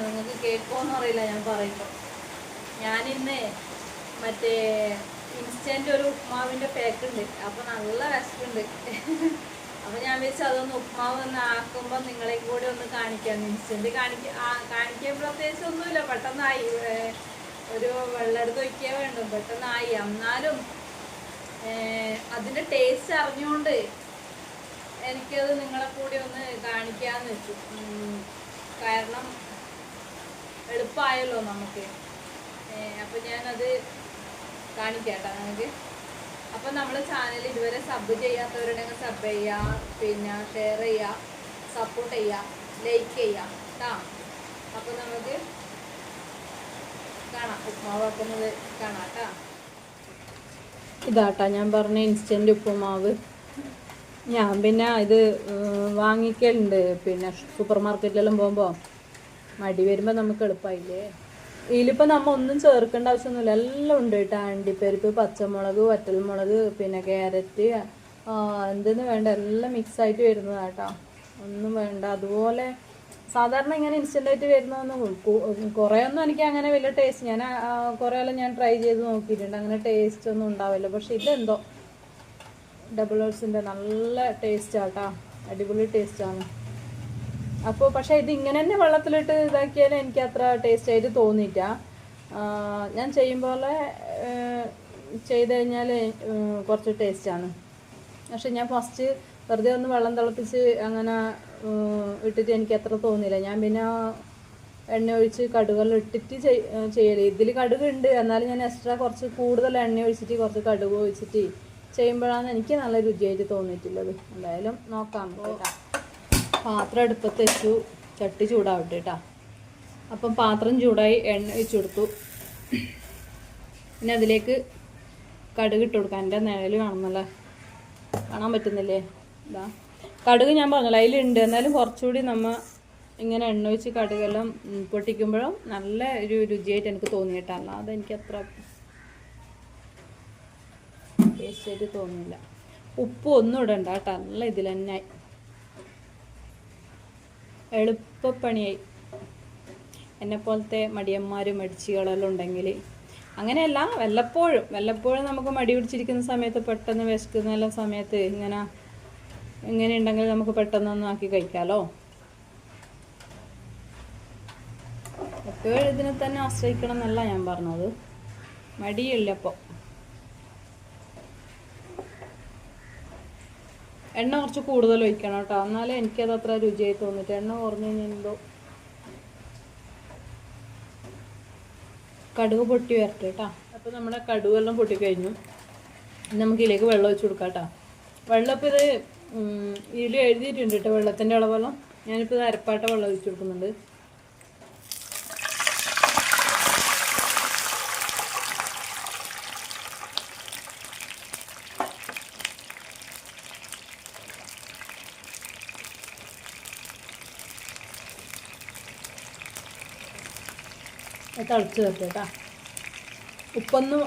മനസ്സിലാവുമെന്ന് അറിയില്ല ഞാൻ പറയുമ്പോൾ ഞാനിന്ന് മറ്റേ ഇൻസ്റ്റന്റ് ഒരു ഉപ്മാവിന്റെ പാക്ക് ഉണ്ട്. അപ്പോൾ നല്ല വിശപ്പുണ്ട്. അപ്പോൾ ഞാൻ വെച്ച് അതൊന്ന് ഉപ്മാവ് ഒന്ന് ആക്കുമ്പോൾ നിങ്ങളെ കൂടി ഒന്ന് കാണിക്കാം. ഇൻസ്റ്റന്റ് കാണിക്ക കാണിക്കാൻ പ്രത്യേകിച്ച് ഒന്നുമില്ല. പെട്ടെന്നായി. ഒരു വെള്ളം എടുത്ത് വയ്ക്കുക വേണ്ട. പെട്ടെന്നായി. എന്നാലും അതിന്റെ ടേസ്റ്റ് അറിഞ്ഞുകൊണ്ട് എനിക്കത് നിങ്ങളെ കൂടെ ഒന്ന് കാണിക്കാമെന്ന് വെച്ചു. കാരണം എളുപ്പമായല്ലോ നമുക്ക്. ഏഹ് അപ്പൊ ഞാനത് കാണിക്കാട്ടോ നിങ്ങൾക്ക് അപ്പൊ നമ്മളെ ചാനൽ ഇതുവരെ സബ് ചെയ്യാത്തവരുണ്ടെങ്കിൽ സബ് ചെയ്യുക പിന്നെ ഷെയർ ചെയ്യുക സപ്പോർട്ട് ചെയ്യുക ലൈക്ക് ചെയ്യുക കേട്ടോ അപ്പൊ നമുക്ക് കാണാം. ഉപ്പുമാവ് വെക്കുന്നത് കാണാം കേട്ടോ ഇതാട്ടാ ഞാൻ പറഞ്ഞ ഇൻസ്റ്റന്റ് ഉപ്പുമാവ് ഞാൻ പിന്നെ ഇത് വാങ്ങിക്കലുണ്ട്. പിന്നെ സൂപ്പർ മാർക്കറ്റിലെല്ലാം പോകുമ്പോൾ മടി വരുമ്പോൾ നമുക്ക് എളുപ്പമായില്ലേ ഇതിലിപ്പോൾ നമ്മൾ ഒന്നും ചേർക്കേണ്ട ആവശ്യമൊന്നുമില്ല. എല്ലാം ഉണ്ട് കേട്ടോ. അണ്ടിപ്പരിപ്പ് പച്ചമുളക് വറ്റൽമുളക് പിന്നെ ക്യാരറ്റ് എന്തെന്ന് വേണ്ട എല്ലാം മിക്സ് ആയിട്ട് വരുന്നതാ കേട്ടോ. ഒന്നും വേണ്ട. അതുപോലെ സാധാരണ ഇങ്ങനെ ഇൻസ്റ്റന്റായിട്ട് വരുന്നതൊന്നും കുറേ ഒന്നും എനിക്ക് അങ്ങനെ വലിയ ടേസ്റ്റ് ഞാൻ കുറേ എല്ലാം ഞാൻ ട്രൈ ചെയ്ത് നോക്കിയിട്ടുണ്ട്. അങ്ങനെ ടേസ്റ്റ് ഒന്നും ഉണ്ടാവില്ല. പക്ഷെ ഇതെന്തോ? ഡബിൾ ഓട്സിന്റെ നല്ല ടേസ്റ്റ് ആട്ടാ അടിപൊളി ടേസ്റ്റാണ് അപ്പോൾ പക്ഷേ ഇത് ഇങ്ങനെ തന്നെ വെള്ളത്തിലിട്ട് ഇതാക്കിയാലും എനിക്ക് അത്ര ടേസ്റ്റ് ആയിട്ട് തോന്നിയില്ല ഞാൻ ചെയ്യുമ്പോൾ ചെയ്ത് കഴിഞ്ഞാൽ കുറച്ച് ടേസ്റ്റാണ്. പക്ഷെ ഞാൻ ഫസ്റ്റ് വെറുതെ ഒന്ന് വെള്ളം തിളപ്പിച്ച് അങ്ങനെ ഇട്ടിട്ട് എനിക്ക് അത്ര തോന്നിയില്ല. ഞാൻ പിന്നെ എണ്ണ ഒഴിച്ച് കടുകെല്ലാം ഇട്ടിട്ട് ചെയ്യൽ. ഇതിൽ കടുക് ഉണ്ട് എന്നാലും ഞാൻ എക്സ്ട്രാ കുറച്ച് കൂടുതൽ എണ്ണ ഒഴിച്ചിട്ട് കുറച്ച് കടുക് ഒഴിച്ചിട്ട് ചെയ്യുമ്പോഴാണ് എനിക്ക് നല്ല രുചിയായിട്ട് തോന്നിയിട്ടുള്ളത്. എന്തായാലും നോക്കാം. കേട്ടോ പാത്രം അടുപ്പത്ത് വെച്ചു. ചട്ടി ചൂടാവട്ടെ കേട്ടോ അപ്പം പാത്രം ചൂടായി എണ്ണ ഒഴിച്ചു കൊടുത്തു. പിന്നെ അതിലേക്ക് കടുക് ഇട്ട് കൊടുക്കാം. എന്റെ നിഴൽ കാണുന്നല്ലേ? കാണാൻ പറ്റുന്നില്ലേ? ഇതാ. കടുക് ഞാൻ പറഞ്ഞല്ലോ അതിലുണ്ട്. എന്നാലും കുറച്ചുകൂടി നമ്മൾ ഇങ്ങനെ എണ്ണ ഒഴിച്ച് കടുകെല്ലാം പൊട്ടിക്കുമ്പോഴും നല്ല ഒരു രുചിയായിട്ട് എനിക്ക് തോന്നി അതെനിക്ക് അത്ര ടേസ്റ്റായിട്ട് തോന്നിയില്ല. ഉപ്പ് ഒന്നും ഇടണ്ട കേട്ടോ നല്ല ഇതിൽ തന്നെ എളുപ്പപ്പണിയായി. എന്നെ പോലത്തെ മടിയന്മാരും മടിച്ചികളെല്ലാം ഉണ്ടെങ്കിൽ അങ്ങനെയല്ല വല്ലപ്പോഴും വല്ലപ്പോഴും നമുക്ക് മടി പിടിച്ചിരിക്കുന്ന സമയത്ത് പെട്ടെന്ന് വിശക്കുന്ന സമയത്ത് ഇങ്ങനെ ഇങ്ങനെ ഉണ്ടെങ്കിൽ നമുക്ക് പെട്ടെന്നൊന്നും ആക്കി കഴിക്കാമല്ലോ എപ്പോഴും ഇതിനെ തന്നെ ആശ്രയിക്കണം എന്നല്ല ഞാൻ പറഞ്ഞത്. മടിയില്ല എണ്ണ കുറച്ച് കൂടുതൽ ഒഴിക്കണം കേട്ടോ. എന്നാലേ എനിക്കത് അത്ര രുചിയായി തോന്നിട്ട്. എണ്ണ കുറഞ്ഞു കഴിഞ്ഞാൽ കടുക് പൊട്ടി വരട്ടെ കേട്ടോ. അപ്പോൾ നമ്മുടെ കടുകെല്ലാം പൊട്ടി കഴിഞ്ഞു. നമുക്ക് ഇതിലേക്ക് വെള്ളം ഒഴിച്ച് കൊടുക്കാം കേട്ടോ. വെള്ളം ഇപ്പോൾ ഇത് ഇതിൽ എഴുതിയിട്ടുണ്ട് കേട്ടോ വെള്ളത്തിന്റെ അളവെല്ലാം. ഞാനിപ്പോൾ ഇത് അരപ്പാട്ട വെള്ളം ഒഴിച്ച് കൊടുക്കുന്നുണ്ട്. തിളച്ച് വരട്ടെ കേട്ടോ. ഉപ്പൊന്നും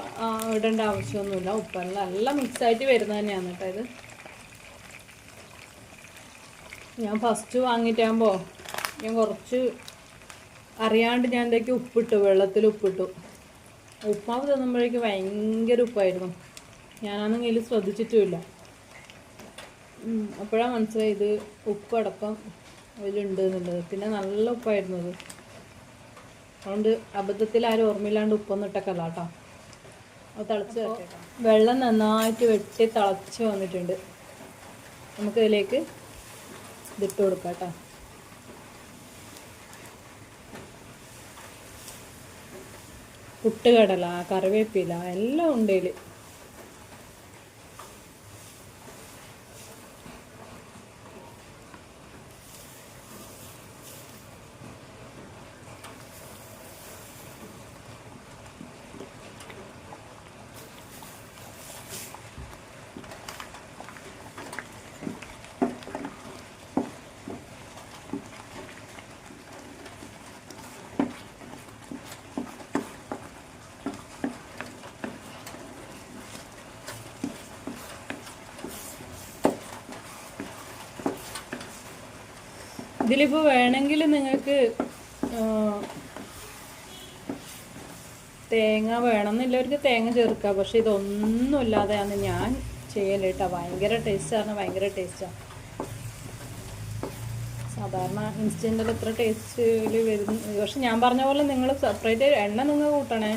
ഇടേണ്ട ആവശ്യമൊന്നുമില്ല. ഉപ്പെല്ലാം എല്ലാം മിക്സായിട്ട് വരുന്നത് തന്നെയാണ് കേട്ടോ ഇത്. ഞാൻ ഫസ്റ്റ് വാങ്ങിയിട്ടാകുമ്പോൾ ഞാൻ കുറച്ച് അറിയാണ്ട് ഞാൻ എന്തൊക്കെ ഉപ്പിട്ടു വെള്ളത്തിൽ ഉപ്പിട്ടു. ഉപ്പാവ് തിന്നുമ്പോഴേക്ക് ഭയങ്കര ഉപ്പായിരുന്നു. ഞാനാണെങ്കിൽ ശ്രദ്ധിച്ചിട്ടുമില്ല. അപ്പോഴാണ് മനസ്സിലായി ഇത് ഉപ്പടക്കം അതിലുണ്ട് എന്നുള്ളത്. പിന്നെ നല്ല ഉപ്പായിരുന്നു അത്. അതുകൊണ്ട് അബദ്ധത്തിൽ ആരും ഓർമ്മയില്ലാണ്ട് ഉപ്പൊന്നും ഇട്ടക്കല്ല കേട്ടോ അത് തിളച്ച് വെള്ളം നന്നായിട്ട് വെട്ടി തിളച്ച് വന്നിട്ടുണ്ട്. നമുക്ക് ഇതിലേക്ക് ഇതിട്ട് കൊടുക്കാം കേട്ടോ പുട്ടുകടല കറിവേപ്പില എല്ലാം ഉണ്ട് ഇതിൽ ഇതിലിപ്പോൾ വേണമെങ്കിൽ നിങ്ങൾക്ക് തേങ്ങ വേണമെന്നുള്ളവർക്ക് തേങ്ങ ചേർക്കുക. പക്ഷെ ഇതൊന്നും ഇല്ലാതെയാണ് ഞാൻ ചെയ്യൽ കേട്ടോ. ഭയങ്കര ടേസ്റ്റാണ് ഭയങ്കര ടേസ്റ്റാണ് സാധാരണ ഇൻസ്റ്റന്റിൽ എത്ര ടേസ്റ്റിൽ വരുന്നു പക്ഷെ ഞാൻ പറഞ്ഞ പോലെ നിങ്ങൾ സെപ്പറേറ്റ് എണ്ണ നിങ്ങൾ കൂട്ടണേ.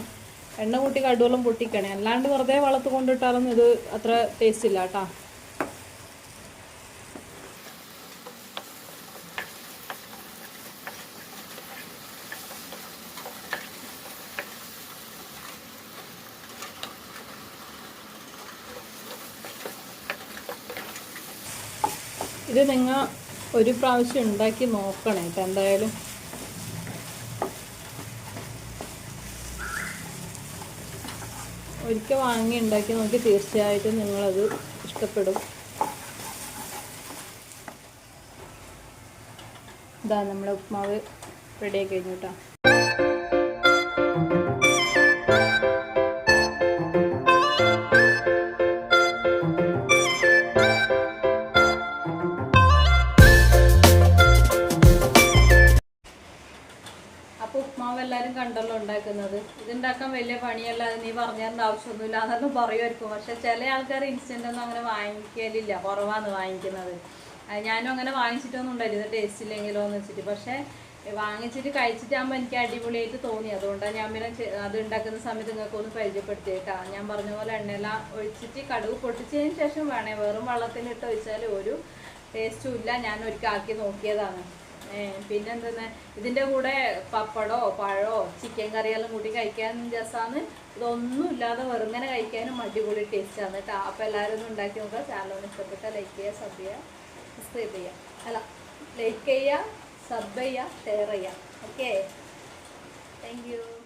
എണ്ണ കൂട്ടി കടുവെള്ളം പൊട്ടിക്കണേ. അല്ലാണ്ട് വെറുതെ വളർത്ത് കൊണ്ടിട്ടാലൊന്നും ഇത് അത്ര ടേസ്റ്റ് ഇല്ല കേട്ടോ. ഇത് നിങ്ങൾ ഒരു പ്രാവശ്യം ഉണ്ടാക്കി നോക്കണേ. കേട്ടോ എന്തായാലും ഒരിക്കൽ വാങ്ങി ഉണ്ടാക്കി നോക്കി തീർച്ചയായിട്ടും നിങ്ങളത് ഇഷ്ടപ്പെടും. ഇതാ നമ്മുടെ ഉപ്മാവ് റെഡിയായി കഴിഞ്ഞു കേട്ടോ ഇതുണ്ടാക്കാൻ വലിയ പണിയല്ല അത് നീ പറഞ്ഞതിന്റെ ആവശ്യമൊന്നുമില്ല എന്നൊന്നും പറയുമായിരിക്കും. പക്ഷെ ചില ആൾക്കാർ ഇൻസ്റ്റന്റ് ഒന്നും അങ്ങനെ വാങ്ങിക്കലില്ല. കുറവാണ് വാങ്ങിക്കുന്നത്. ഞാനും അങ്ങനെ വാങ്ങിച്ചിട്ടൊന്നും ഉണ്ടായില്ല. ഇത് ടേസ്റ്റ് ഇല്ലെങ്കിലോ എന്ന് വെച്ചിട്ട്. പക്ഷേ വാങ്ങിച്ചിട്ട് കഴിച്ചിട്ടാകുമ്പോൾ എനിക്ക് അടിപൊളിയായിട്ട് തോന്നി. അതുകൊണ്ടാണ് ഞാൻ പിന്നെ അത് ഉണ്ടാക്കുന്ന സമയത്ത് നിങ്ങൾക്ക് ഒന്ന് പരിചയപ്പെടുത്തിയേട്ടാ ഞാൻ പറഞ്ഞ പോലെ എണ്ണയെല്ലാം ഒഴിച്ചിട്ട് കടുവ് പൊട്ടിച്ചതിന് ശേഷം വേണേ വെറും വെള്ളത്തിലിട്ട് ഒഴിച്ചാൽ ഒരു ടേസ്റ്റും ഇല്ല. ഞാൻ ഒരിക്കൽ നോക്കിയതാണ്. പിന്നെ ഇതിന്റെ കൂടെ പപ്പടോ പഴോ ചിക്കൻ കറിയെല്ലാം കൂട്ടി കഴിക്കാൻ രസമാണ് ഇതൊന്നും ഇല്ലാതെ വെറുങ്ങനെ കഴിക്കാനും അടിപൊളി ടേസ്റ്റ് ആണ് കേട്ടോ അപ്പോൾ എല്ലാവരും ഒന്ന് ഉണ്ടാക്കി നോക്കുക ചാനൽ ഇഷ്ടപ്പെട്ട ലൈക്ക് ചെയ്യുക സബ് ചെയ്യുക സബ്സ്ക്രൈബ് ചെയ്യുക അല്ല ലൈക്ക് ചെയ്യുക സബ് ചെയ്യുക ഷെയർ ചെയ്യുക ഓക്കെ താങ്ക്